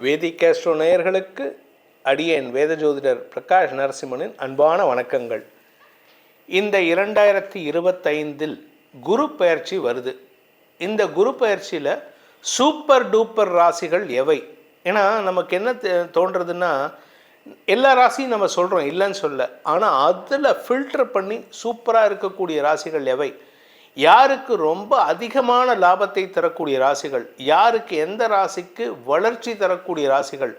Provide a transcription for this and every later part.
வேதிக் Castro நேயர்களுக்கு அடியேன் வேத ஜோதிடர் பிரகாஷ் நரசிம்மனின் அன்பான வணக்கங்கள். இந்த இரண்டாயிரத்தி இருபத்தைந்தில் குரு பயிற்சி வருது. இந்த குரு பயிற்சியில் சூப்பர் டூப்பர் ராசிகள் எவை? ஏன்னா நமக்கு என்ன தோன்றதுன்னா எல்லா ராசியும் நம்ம சொல்கிறோம் இல்லைன்னு சொல்ல. ஆனால் அதில் ஃபில்டர் பண்ணி சூப்பராக இருக்கக்கூடிய ராசிகள் எவை? யாருக்கு ரொம்ப அதிகமான லாபத்தை தரக்கூடிய ராசிகள் யாருக்கு எந்த ராசிக்கு வளர்ச்சி தரக்கூடிய ராசிகள்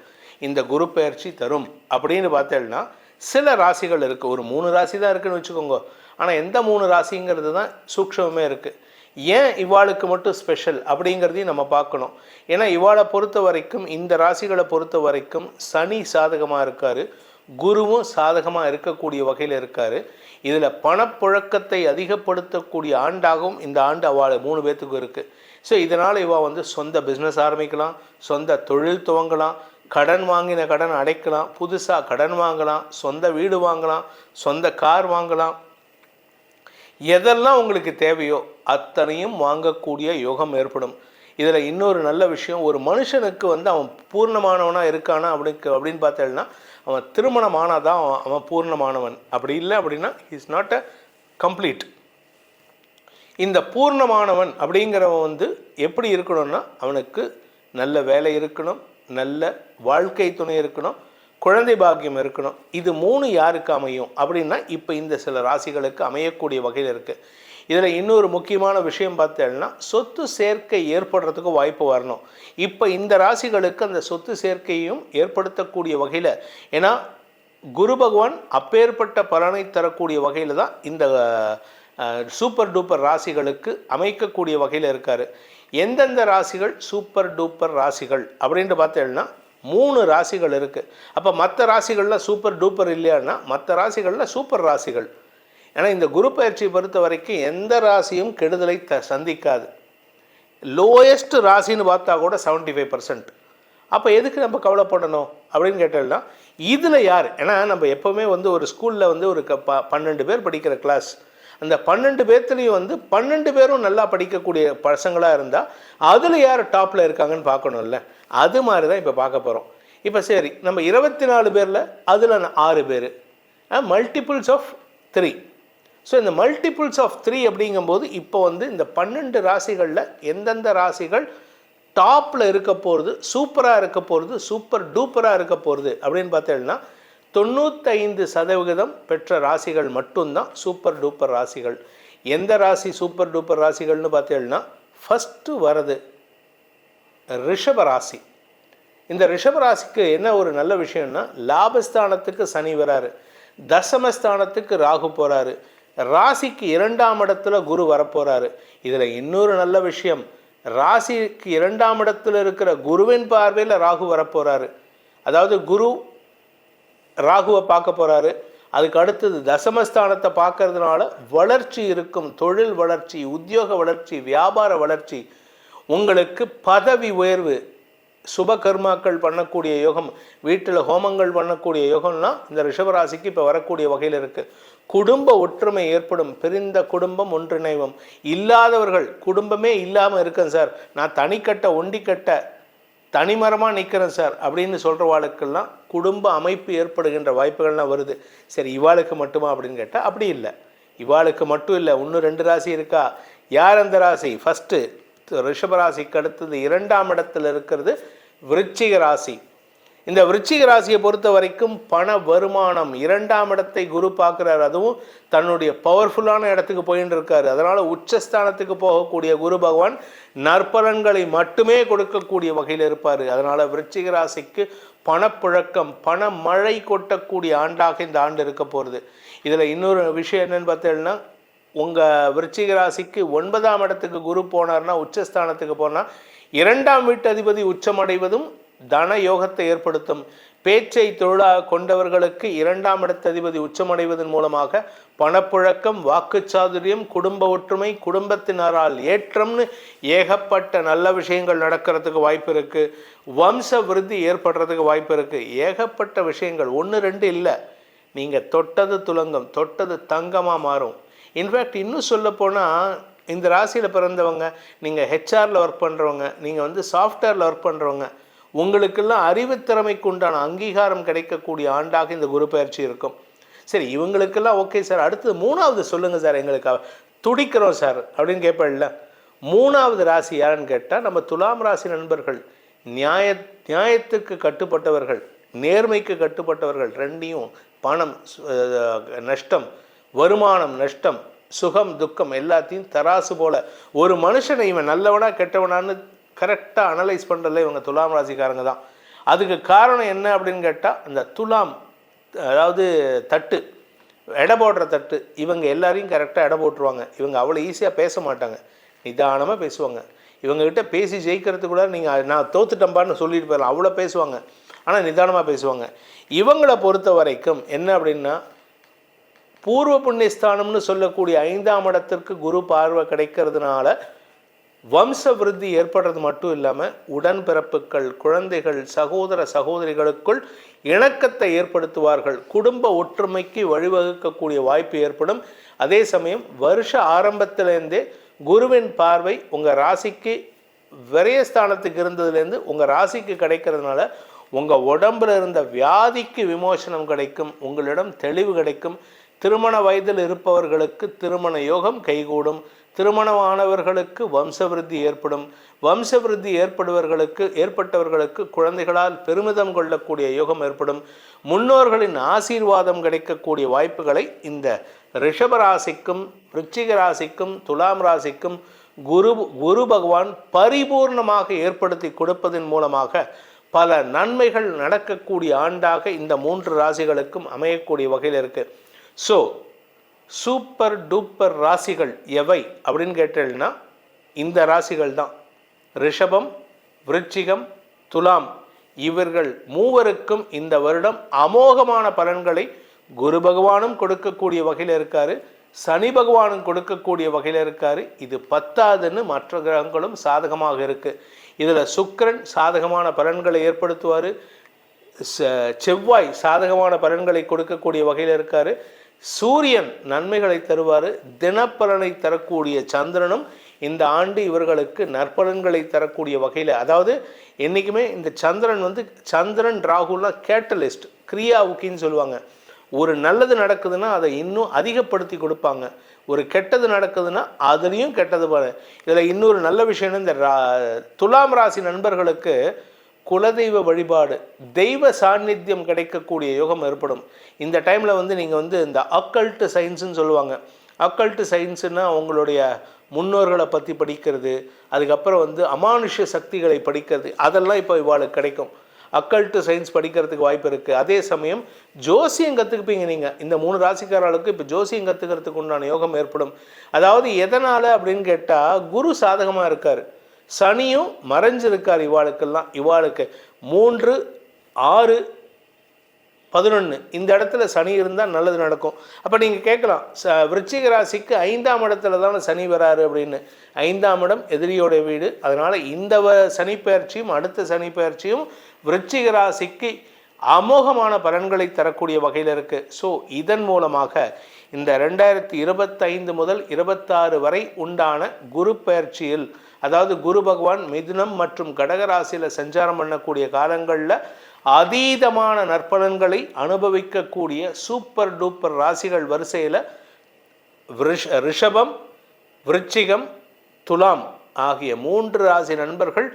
இந்த குரு பயிற்சி தரும் அப்படின்னு பார்த்தேன்னா சில ராசிகள் இருக்குது ஒரு மூணு ராசி தான் இருக்குன்னு வச்சுக்கோங்க. ஆனால் எந்த மூணு ராசிங்கிறது தான் சூக்ஷமே இருக்குது ஏன் இவாளுக்கு மட்டும் ஸ்பெஷல் அப்படிங்கிறதையும் நம்ம பார்க்கணும். ஏன்னா இவாளை பொறுத்த வரைக்கும் இந்த ராசிகளை பொறுத்த வரைக்கும் சனி சாதகமாக இருக்கார். குருவும் சாதகமாக இருக்கக்கூடிய வகையில் இருக்கார். இதில் பணப்புழக்கத்தை அதிகப்படுத்தக்கூடிய ஆண்டாகவும் இந்த ஆண்டு அவள் மூணு பேர்த்துக்கும் இருக்குது ஸோ இதனால் இவள் வந்து சொந்த பிஸ்னஸ் ஆரம்பிக்கலாம் சொந்த தொழில் துவங்கலாம் கடன் வாங்கின கடன் அடைக்கலாம் புதுசாக கடன் வாங்கலாம் சொந்த வீடு வாங்கலாம் சொந்த கார் வாங்கலாம். எதெல்லாம் உங்களுக்கு தேவையோ அத்தனையும் வாங்கக்கூடிய யோகம் ஏற்படும். இதில் இன்னொரு நல்ல விஷயம் ஒரு மனுஷனுக்கு வந்து அவன் பூர்ணமானவனாக இருக்கானா அப்படின்னு அப்படின்னு பார்த்தேன்னா அவன் திருமணமானால் தான் அவன் அவன் பூர்ணமானவன். அப்படி இல்லை அப்படின்னா இஸ் நாட் அ கம்ப்ளீட் இந்த பூர்ணமானவன் அப்படிங்கிறவன் வந்து எப்படி இருக்கணும்னா அவனுக்கு நல்ல வேலை இருக்கணும் நல்ல வாழ்க்கை துணை இருக்கணும் குழந்தை பாக்கியம் இருக்கணும். இது மூணு யாருக்கு அமையும்? அப்படின்னா இப்போ இந்த சில ராசிகளுக்கு அமையக்கூடிய வகையில் இருக்குது இதில் இன்னொரு முக்கியமான விஷயம் பார்த்தேன்னா சொத்து சேர்க்கை ஏற்படுறதுக்கு வாய்ப்பு வரணும். இப்போ இந்த ராசிகளுக்கு அந்த சொத்து சேர்க்கையும் ஏற்படுத்தக்கூடிய வகையில் ஏன்னா குரு பகவான் அப்பேற்பட்ட பலனை தரக்கூடிய வகையில் தான் இந்த சூப்பர் டூப்பர் ராசிகளுக்கு அமைக்கக்கூடிய வகையில் இருக்கார். எந்தெந்த ராசிகள் சூப்பர் டூப்பர் ராசிகள் அப்படின்ட்டு பார்த்தேன்னா மூணு ராசிகள் இருக்குது அப்போ மற்ற ராசிகளில் சூப்பர் டூப்பர் இல்லையான்னா மற்ற ராசிகளில் சூப்பர் ராசிகள். ஏன்னா இந்த குரு பயிற்சியை பொறுத்த வரைக்கும் எந்த ராசியும் கெடுதலை த சந்திக்காது. லோயஸ்ட் ராசின்னு பார்த்தா கூட 75% ஃபைவ் பர்சன்ட் அப்போ எதுக்கு நம்ம கவலைப்படணும் அப்படின்னு கேட்டோம்னா இதில் யார்? ஏன்னா நம்ம எப்போவுமே வந்து ஒரு ஸ்கூலில் வந்து ஒரு க ப பன்னெண்டு பேர் படிக்கிற கிளாஸ் அந்த பன்னெண்டு பேர்த்துலேயும் வந்து பன்னெண்டு பேரும் நல்லா படிக்கக்கூடிய பசங்களாக இருந்தால் அதில் யார் டாப்பில் இருக்காங்கன்னு பார்க்கணும்ல. அது மாதிரி தான் இப்போ பார்க்க போகிறோம் இப்போ சரி நம்ம இருபத்தி நாலு பேரில் அதில் ஆறு பேர். மல்டிபிள்ஸ் ஆஃப் த்ரீ ஸோ இந்த மல்டிபிள்ஸ் ஆஃப் த்ரீ அப்படிங்கும்போது இப்போ வந்து இந்த பன்னெண்டு ராசிகளில் எந்தெந்த ராசிகள் டாப்பில் இருக்க போகிறது சூப்பராக இருக்க போகிறது சூப்பர் டூப்பராக இருக்க போகிறது அப்படின்னு பார்த்தீங்கன்னா தொண்ணூத்தைந்து சதவிகிதம் பெற்ற ராசிகள் மட்டும்தான் சூப்பர் டூப்பர் ராசிகள். எந்த ராசி சூப்பர் டூப்பர் ராசிகள்னு பார்த்தீங்கன்னா ஃபஸ்ட்டு வரது ரிஷப ராசி. இந்த ரிஷபராசிக்கு என்ன ஒரு நல்ல விஷயம்னா லாபஸ்தானத்துக்கு சனி வராரு. தசமஸ்தானத்துக்கு ராகு போகிறாரு ராசிக்கு இரண்டாம் இடத்துல குரு வரப்போகிறாரு இதில் இன்னொரு நல்ல விஷயம் ராசிக்கு இரண்டாம் இடத்துல இருக்கிற குருவின் பார்வையில் ராகு வரப்போகிறாரு அதாவது குரு ராகுவை பார்க்க போகிறாரு அதுக்கு அடுத்தது தசமஸ்தானத்தை பார்க்கறதுனால வளர்ச்சி இருக்கும் தொழில் வளர்ச்சி உத்தியோக வளர்ச்சி வியாபார வளர்ச்சி. உங்களுக்கு பதவி உயர்வு சுப கர்மாக்கள் பண்ணக்கூடிய யோகம் வீட்டில் ஹோமங்கள் பண்ணக்கூடிய யோகம்னா இந்த ரிஷபராசிக்கு இப்போ வரக்கூடிய வகையில் இருக்குது குடும்ப ஒற்றுமை ஏற்படும். பிரிந்த குடும்பம் ஒன்றிணைவும். இல்லாதவர்கள் குடும்பமே இல்லாமல் இருக்கேன் சார். நான் தனிக்கட்ட ஒண்டிக்கட்ட தனிமரமாக நிற்கிறேன் சார் அப்படின்னு சொல்கிறவாளுக்கெல்லாம் குடும்ப அமைப்பு ஏற்படுகின்ற வாய்ப்புகள்லாம் வருது. சரி இவாளுக்கு மட்டுமா அப்படின்னு கேட்டால் அப்படி இல்லை. இவாளுக்கு மட்டும் இல்லை. இன்னும் ரெண்டு ராசி இருக்கா? யார் அந்த ராசி? ஃபஸ்ட்டு ரிஷபராசிக்கு அடுத்தது இரண்டாம் இடத்துல இருக்கிறது விருச்சிக ராசி. இந்த விருச்சிக ராசியை பொறுத்த வரைக்கும் பண வருமானம் இரண்டாம் இடத்தை குரு பார்க்குறாரு. அதுவும் தன்னுடைய பவர்ஃபுல்லான இடத்துக்கு போயின்னு இருக்காரு அதனால் உச்சஸ்தானத்துக்கு போகக்கூடிய குரு பகவான் நற்பலன்களை மட்டுமே கொடுக்கக்கூடிய வகையில் இருப்பார். அதனால் விருச்சிக ராசிக்கு பணப்புழக்கம் பண மழை கொட்டக்கூடிய ஆண்டாக இந்த ஆண்டு இருக்க போகிறது இதில் இன்னொரு விஷயம் என்னென்னு பார்த்தீங்கன்னா உங்கள் விருச்சிக ராசிக்கு ஒன்பதாம் இடத்துக்கு குரு போனார்னா உச்சஸ்தானத்துக்கு போனால் இரண்டாம் வீட்டு அதிபதி உச்சமடைவதும் தன யோகத்தை ஏற்படுத்தும். பேச்சை தொழிலாக கொண்டவர்களுக்கு இரண்டாம் இடத்து அதிபதி உச்சமடைவதன் மூலமாக பணப்புழக்கம் வாக்குச்சாதுரியம் குடும்ப ஒற்றுமை குடும்பத்தினரால் ஏற்றம்னு ஏகப்பட்ட நல்ல விஷயங்கள் நடக்கிறதுக்கு வாய்ப்பு இருக்குது வம்ச விருத்தி ஏற்படுறதுக்கு வாய்ப்பு இருக்குது ஏகப்பட்ட விஷயங்கள் ஒன்று ரெண்டு இல்லை. நீங்கள் தொட்டது துலங்கம் தொட்டது தங்கமாக மாறும். இன்ஃபேக்ட் இன்னும் சொல்லப்போனால் இந்த ராசியில் பிறந்தவங்க நீங்கள் ஹெச்ஆரில் ஒர்க் பண்ணுறவங்க நீங்கள் வந்து சாஃப்ட்வேரில் ஒர்க் பண்ணுறவங்க உங்களுக்கெல்லாம் அறிவுத்திறமைக்கு உண்டான அங்கீகாரம் கிடைக்கக்கூடிய ஆண்டாக இந்த குரு பயிற்சி இருக்கும். சரி இவங்களுக்கெல்லாம் ஓகே சார் அடுத்தது மூணாவது சொல்லுங்கள் சார் எங்களுக்கு துடிக்கிறோம் சார் அப்படின்னு கேட்பேன்ல மூணாவது ராசி யாருன்னு கேட்டால் நம்ம துலாம் ராசி நண்பர்கள் நியாய நியாயத்துக்கு கட்டுப்பட்டவர்கள் நேர்மைக்கு கட்டுப்பட்டவர்கள் ரெண்டையும் பணம் நஷ்டம் வருமானம் நஷ்டம் சுகம் துக்கம் எல்லாத்தையும் தராசு போல ஒரு மனுஷனை இவன் நல்லவனா கெட்டவனான்னு கரெக்டாக அனலைஸ் பண்ணுறதுல இவங்க துலாம் ராசிக்காரங்க தான். அதுக்கு காரணம் என்ன அப்படின்னு கேட்டால் இந்த துலாம் அதாவது தட்டு எடை போடுற தட்டு இவங்க எல்லாரையும் கரெக்டாக எடை போட்டுருவாங்க. இவங்க அவ்வளோ ஈஸியாக பேச மாட்டாங்க. நிதானமாக பேசுவாங்க. இவங்ககிட்ட பேசி ஜெயிக்கிறது கூட நீங்கள் நான் தோத்துட்டம்பான்னு சொல்லிட்டு போயிடலாம். அவ்வளோ பேசுவாங்க. ஆனால் நிதானமாக பேசுவாங்க. இவங்களை பொறுத்த வரைக்கும் என்ன அப்படின்னா பூர்வ புண்ணியஸ்தானம்னு சொல்லக்கூடிய ஐந்தாம் இடத்திற்கு குரு பார்வை கிடைக்கிறதுனால வம்ச விருத்தி ஏற்படுறது மட்டும் இல்லாமல் உடன்பிறப்புகள் குழந்தைகள் சகோதர சகோதரிகளுக்குள் இணக்கத்தை ஏற்படுத்துவார்கள். குடும்ப ஒற்றுமைக்கு வழிவகுக்கக்கூடிய வாய்ப்பு ஏற்படும். அதே சமயம் வருஷ ஆரம்பத்திலேருந்தே குருவின் பார்வை உங்கள் ராசிக்கு விரயஸ்தானத்துக்கு இருந்ததுலேருந்து உங்கள் ராசிக்கு கிடைக்கிறதுனால உங்கள் உடம்புல இருந்த வியாதிக்கு விமோசனம் கிடைக்கும் உங்களிடம் தெளிவு கிடைக்கும். திருமண வயதில் இருப்பவர்களுக்கு திருமண யோகம் கைகூடும். திருமணமானவர்களுக்கு வம்சவிருத்தி ஏற்படும். வம்சவிருத்தி ஏற்படுவர்களுக்கு ஏற்பட்டவர்களுக்கு குழந்தைகளால் பெருமிதம் கொள்ளக்கூடிய யோகம் ஏற்படும். முன்னோர்களின் ஆசீர்வாதம் கிடைக்கக்கூடிய வாய்ப்புகளை இந்த ரிஷபராசிக்கும் விருச்சிக ராசிக்கும் துலாம் ராசிக்கும் குரு குரு பகவான் பரிபூர்ணமாக ஏற்படுத்தி கொடுப்பதன் மூலமாக பல நன்மைகள் நடக்கக்கூடிய ஆண்டாக இந்த மூன்று ராசிகளுக்கும் அமையக்கூடிய வகையில் இருக்குது ஸோ சூப்பர் டூப்பர் ராசிகள் எவை அப்படின்னு கேட்டேன்னா இந்த ராசிகள் தான். ரிஷபம் விருச்சிகம் துலாம் இவர்கள் மூவருக்கும் இந்த வருடம் அமோகமான பலன்களை குரு பகவானும் கொடுக்கக்கூடிய வகையில் இருக்காரு. சனி பகவானும் கொடுக்கக்கூடிய வகையில் இருக்காரு. இது பத்தாதுன்னு மற்ற கிரகங்களும் சாதகமாக இருக்கு. இதில் சுக்கரன் சாதகமான பலன்களை ஏற்படுத்துவார். செவ்வாய் சாதகமான பலன்களை கொடுக்கக்கூடிய வகையில் இருக்காரு. சூரியன் நன்மைகளை தருவார் தினப்பலனை தரக்கூடிய சந்திரனும் இந்த ஆண்டு இவர்களுக்கு நற்பலன்களை தரக்கூடிய வகையில் அதாவது என்றைக்குமே இந்த சந்திரன் வந்து சந்திரன் ராகுலாம் கேட்டலிஸ்ட் கிரியாவுக்கின்னு சொல்லுவாங்க. ஒரு நல்லது நடக்குதுன்னா அதை இன்னும் அதிகப்படுத்தி கொடுப்பாங்க. ஒரு கெட்டது நடக்குதுன்னா அதுலேயும் கெட்டது பாரு இதில் இன்னொரு நல்ல விஷயம்னு இந்த ரா- துலாம் ராசி நண்பர்களுக்கு குலதெய்வ வழிபாடு தெய்வ சாநித்தியம் கிடைக்கக்கூடிய யோகம் ஏற்படும். இந்த டைமில் வந்து நீங்கள் வந்து இந்த அக்கல்ட்டு சயின்ஸுன்னு சொல்லுவாங்க. அக்கல்ட்டு சயின்ஸுன்னா அவங்களுடைய முன்னோர்களை பற்றி படிக்கிறது அதுக்கப்புறம் வந்து அமானுஷ்ய சக்திகளை படிக்கிறது அதெல்லாம் இப்போ இவாளுக்கு கிடைக்கும். அக்கல்ட்டு சயின்ஸ் படிக்கிறதுக்கு வாய்ப்பு இருக்குது அதே சமயம் ஜோசியம் கற்றுக்குப்பீங்க நீங்கள் இந்த மூணு ராசிக்காரர்களுக்கு இப்போ ஜோசியம் கற்றுக்கிறதுக்கு உண்டான யோகம் ஏற்படும். அதாவது எதனால் அப்படின்னு கேட்டால் குரு சாதகமாக இருக்கார். சனியும் மறைஞ்சிருக்கார் இவாளுக்கெல்லாம். இவாளுக்கு மூன்று ஆறு பதினொன்று இந்த இடத்துல சனி இருந்தால் நல்லது நடக்கும். அப்போ நீங்கள் கேட்கலாம் ச விருச்சிக ராசிக்கு ஐந்தாம் இடத்துல தானே சனி வராரு அப்படின்னு. ஐந்தாம் இடம் எதிரியோட வீடு. அதனால் இந்த வ சனிப்பெயர்ச்சியும் அடுத்த சனி பெயர்ச்சியும் விருச்சிக ராசிக்கு அமோகமான பலன்களை தரக்கூடிய வகையில் இருக்குது ஸோ இதன் மூலமாக இந்த ரெண்டாயிரத்தி இருபத்தைந்து முதல் இருபத்தாறு வரை உண்டான குரு பயிற்சியில் அதாவது குரு பகவான் மிதுனம் மற்றும் கடகராசியில் சஞ்சாரம் பண்ணக்கூடிய காலங்களில் அதீதமான நற்பலன்களை அனுபவிக்கக்கூடிய சூப்பர் டூப்பர் ராசிகள் வரிசையில் விருஷ ரிஷபம் விருச்சிகம் துலாம் ஆகிய மூன்று ராசி நண்பர்கள்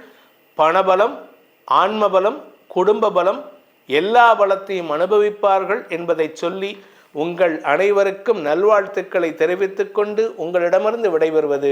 பணபலம் ஆன்மபலம் குடும்ப பலம் எல்லா பலத்தையும் அனுபவிப்பார்கள் என்பதை சொல்லி உங்கள் அனைவருக்கும் நல்வாழ்த்துக்களை தெரிவித்துக்கொண்டு உங்களிடமிருந்து விடைபெறுவது